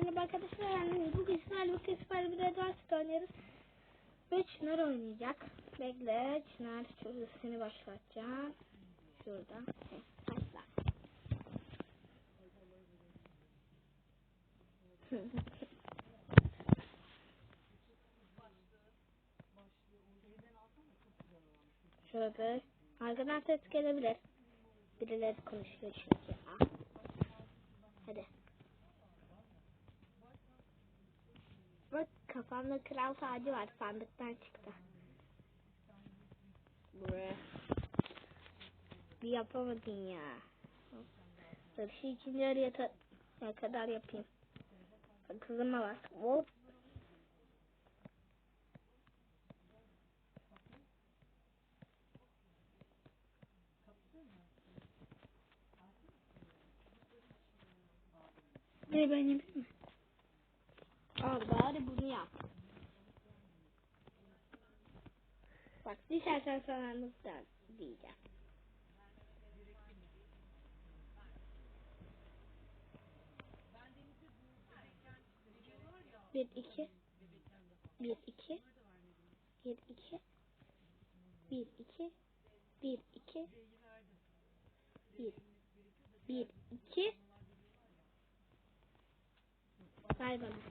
Merhaba arkadaşlar. Yani bugün sizlerle birlikte Süper bir Advanced oynuyoruz. Ve Çınar oynayacak. Bekle Çınar şurada seni başlatacağım. Şurada. Heh, Başla. Şöyle arkadan ses gelebilir. Birileri konuşuyor çünkü. Hadi. Bak kafamda kral tacı var sandıktan çıktı. Bre. Bir yapamadın ya. Dur şu ikinci yarıya ta- ne kadar yapayım. Kızıma bak. Hop. Ne ben yapayım mı? Al bari bunu yap. Bak düşersen sana nasıl diyeceğim. Bir iki. Bir iki. Bir iki. Bir iki. Bir iki. Bir. Bir iki. Ver bana.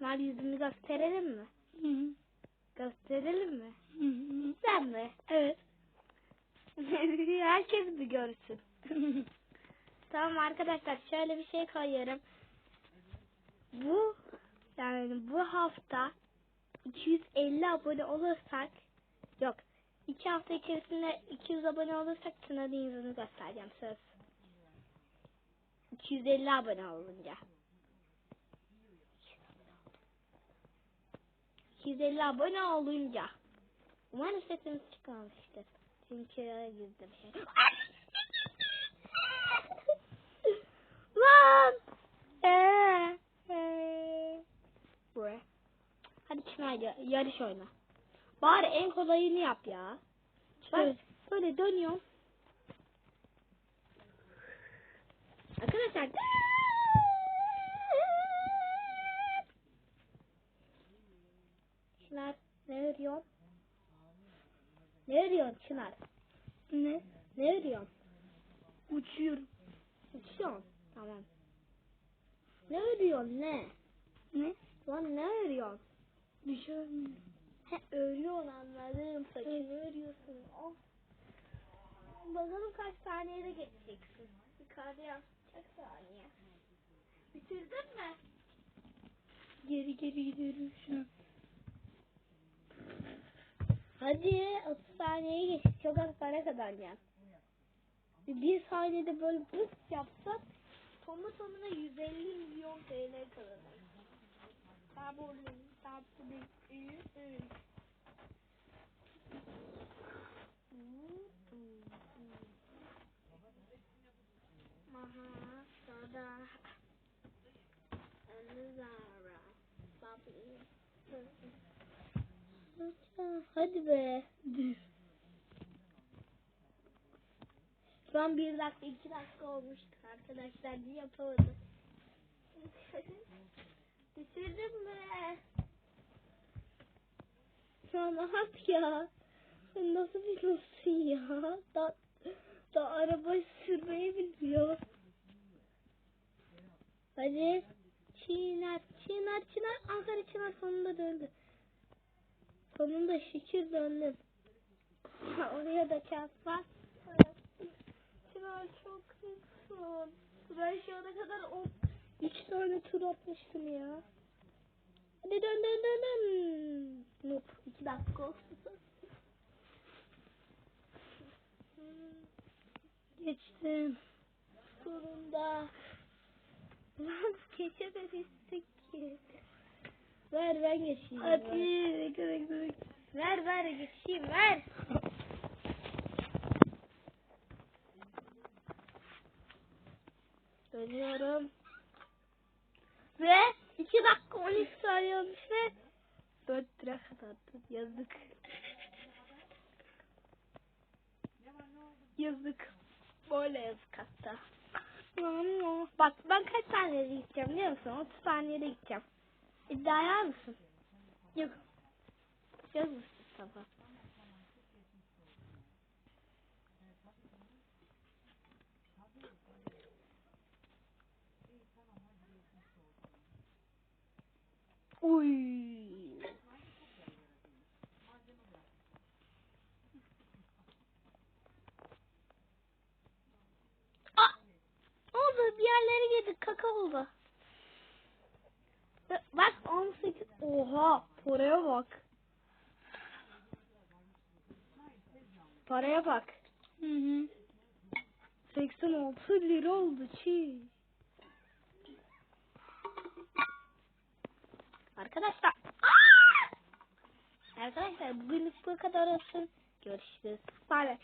Var yüzünü gösterelim mi? Gösterelim mi? Sen mi? Evet. Herkes bir görsün. tamam arkadaşlar şöyle bir şey koyuyorum. Bu yani bu hafta 250 abone olursak yok 2 hafta içerisinde 200 abone olursak Çınar'ın yüzünü göstereceğim söz. 250 abone olunca. 250 abone olunca. Umarım sesimiz çıkmamıştır. Çünkü şey. Lan! Ee, ee. Buraya. Hadi Çınar ya- yarış oyna. Bari en kolayını yap ya. Bak böyle dönüyorum. Arkadaşlar. Ne örüyorsun Çınar? Ne? Ne örüyorsun? Uçuyorum. Uçuyorsun. Tamam. Ne örüyorsun ne? Ne? Lan ne örüyorsun? Düşüyorum. He örüyorsun anladım. Saçını örüyorsun. Of. Bakalım kaç saniyede geçeceksin. Yukarıda yansıtacak saniye. Bitirdin mi? Geri geri gidiyorum şu an. Hadi 30 saniyeye geç. Çok az para kazanacaksın. Bir, saniyede böyle bıs yapsak Tonu sonuna 150 milyon TL kazanır. Sabırlı, iyi, iyi. Maha, sada, Zara, Babli. Hadi be. An bir dakika iki dakika olmuştu arkadaşlar. Bir yapamadım. Bitirdim mi? Ya rahat ya. Sen nasıl biliyorsun ya? Da, da araba sürmeyi bilmiyor. Hadi. Çınar, çınar, çınar. Ankara çınar sonunda döndü. Sonunda şükür döndüm. Oraya da kağıt var. Çınar çok hızlısın. Ben şu ana kadar o üç tane tur atmıştım ya. Hadi dön dön dön dön. Nope. iki dakika olsun. Geçtim. Sonunda. Lan geçememiştik ki. Ver ben geçeyim. Hadi. Bekle bekle bekle. Ver. Dönüyorum. Ve 2 dakika 13 saniye olmuş ve 4 lira kadardı. Yazık. Yazık. Böyle yazık hatta. Bak ben kaç saniyede gideceğim biliyor musun? 30 saniyede gideceğim. İddiaya mısın? Yok. Yok Mustafa. Uy. Ah! Oldu bir yerlere girdik kaka oldu. Bak 18 oha paraya bak. Paraya bak. Hı hı. 86 lira oldu çiğ. Arkadaşlar. Aa! Arkadaşlar bugünlük bu kadar olsun. Görüşürüz. Bye.